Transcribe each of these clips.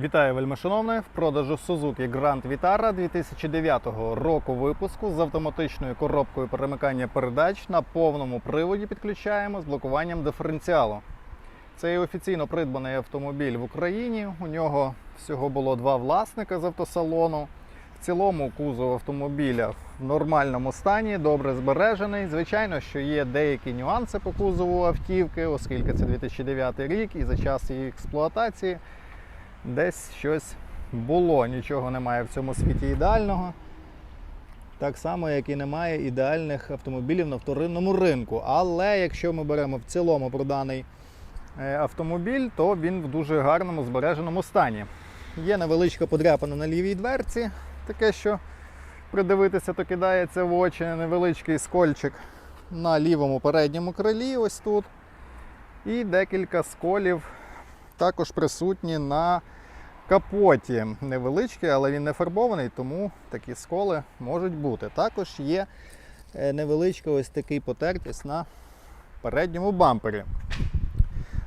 Вітаю вельмишановне в продажу Suzuki Grand Vitara 2009 року випуску з автоматичною коробкою перемикання передач на повному приводі підключаємо з блокуванням диференціалу. Це є офіційно придбаний автомобіль в Україні. У нього всього було два власника з автосалону. В цілому кузов автомобіля в нормальному стані, добре збережений. Звичайно, що є деякі нюанси по кузову автівки, оскільки це 2009 рік і за час її експлуатації десь щось було. Нічого немає в цьому світі ідеального. Так само, як і немає ідеальних автомобілів на вторинному ринку. Але якщо ми беремо в цілому проданий е, автомобіль, то він в дуже гарному збереженому стані. Є невеличка подряпина на лівій дверці, таке, що придивитися, то кидається в очі, невеличкий скольчик на лівому передньому крилі, ось тут. І декілька сколів також присутні на капоті. Невеличкий, але він не фарбований, тому такі сколи можуть бути. Також є е, невеличка ось такий потертість на передньому бампері.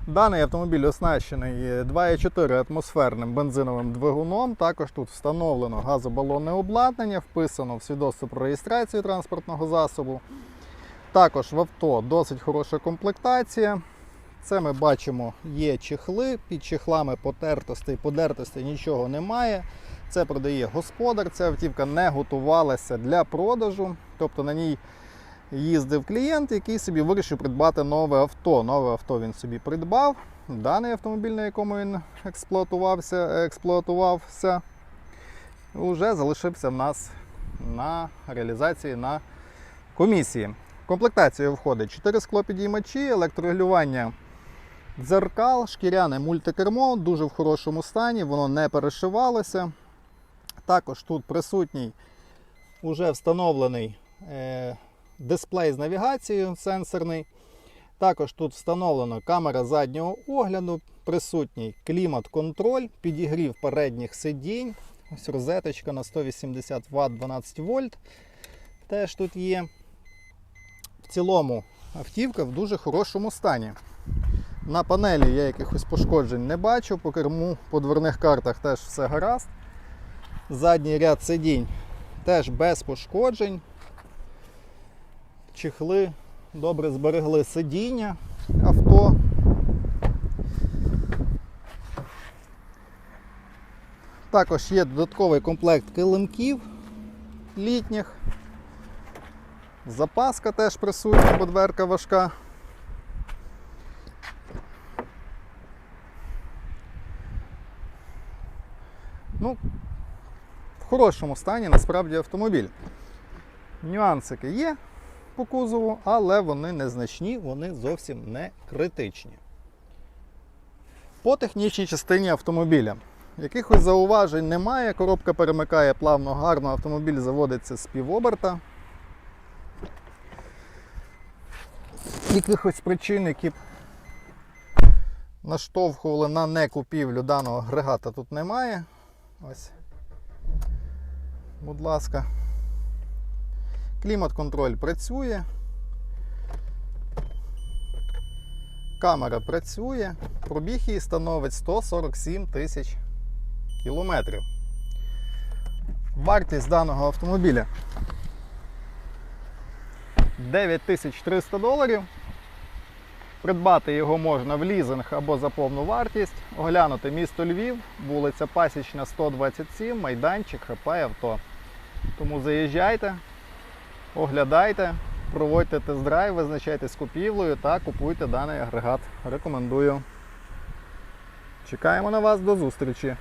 Даний автомобіль оснащений 2,4 атмосферним бензиновим двигуном. Також тут встановлено газобалонне обладнання, вписано в свідоцтво про реєстрацію транспортного засобу. Також в авто досить хороша комплектація. Це ми бачимо, є чехли, під чехлами потертостей, подертостей нічого немає. Це продає господар. Ця автівка не готувалася для продажу. Тобто на ній їздив клієнт, який собі вирішив придбати нове авто. Нове авто він собі придбав. Даний автомобіль, на якому він експлуатувався, експлуатувався, вже залишився в нас на реалізації на комісії. В комплектацію входить 4 склопідіймачі, електрорегулювання дзеркал, шкіряне мультикермо, дуже в хорошому стані, воно не перешивалося. Також тут присутній уже встановлений е, дисплей з навігацією сенсорний. Також тут встановлена камера заднього огляду, присутній клімат-контроль, підігрів передніх сидінь. Ось розеточка на 180 Вт 12 вольт. Теж тут є. В цілому автівка в дуже хорошому стані. На панелі я якихось пошкоджень не бачу, по керму, по дверних картах теж все гаразд. Задній ряд сидінь теж без пошкоджень. Чехли добре зберегли сидіння авто. Також є додатковий комплект килимків літніх. Запаска теж присутня, бо дверка важка. Ну, в хорошому стані насправді автомобіль. Нюансики є по кузову, але вони незначні, вони зовсім не критичні. По технічній частині автомобіля. Якихось зауважень немає, коробка перемикає плавно, гарно, автомобіль заводиться з півоберта. Якихось причин, які б наштовхували на некупівлю даного агрегата тут немає. Ось. Будь ласка. Клімат-контроль працює. Камера працює. Пробіг її становить 147 тисяч кілометрів. Вартість даного автомобіля 9300 доларів. Придбати його можна в лізинг або за повну вартість, оглянути місто Львів, вулиця Пасічна, 127, майданчик ХП авто. Тому заїжджайте, оглядайте, проводьте тест-драйв, визначайтесь з купівлею та купуйте даний агрегат. Рекомендую. Чекаємо на вас до зустрічі!